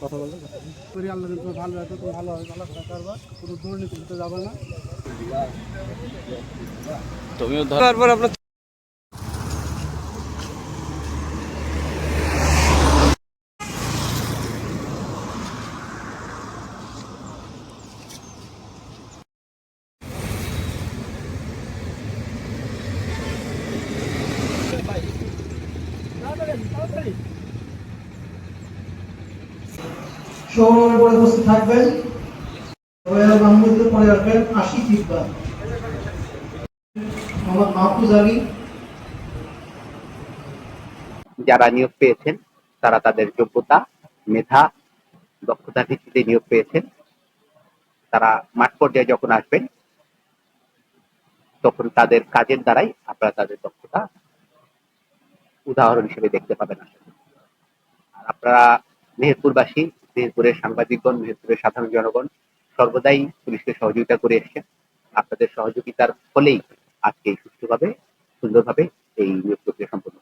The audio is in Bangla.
কথা বললে করি আল্লাহ তুমি ভালো রাখো তুমি ভালো হবে ভালো করে করবা কোনো দুর্নীতি করতে যাবে না। তুমিও তারপর আপনার উপস্থিত থাকবেন। যারা নিয়োগ পেয়েছেন, তারা তাদের যোগ্যতা, মেধা, দক্ষতার ভিত্তিতে নিয়োগ পেয়েছেন। তারা মাঠ পর্যায়ে যখন আসবেন, তখন তাদের কাজের দ্বারাই আপনারা তাদের দক্ষতা উদাহরণ হিসেবে দেখতে পাবেন। আর আপনারা মেহেরপুরবাসী মেহেরপুরের সাংবাদিকগণ মেহেরপুরের সাধারণ জনগণ সর্বদাই পুলিশকে সহযোগিতা করে এসেছেন। আপনাদের সহযোগিতার ফলেই আজকে সুস্থভাবে সুন্দরভাবে এই নিয়োগ প্রক্রিয়া সম্পন্ন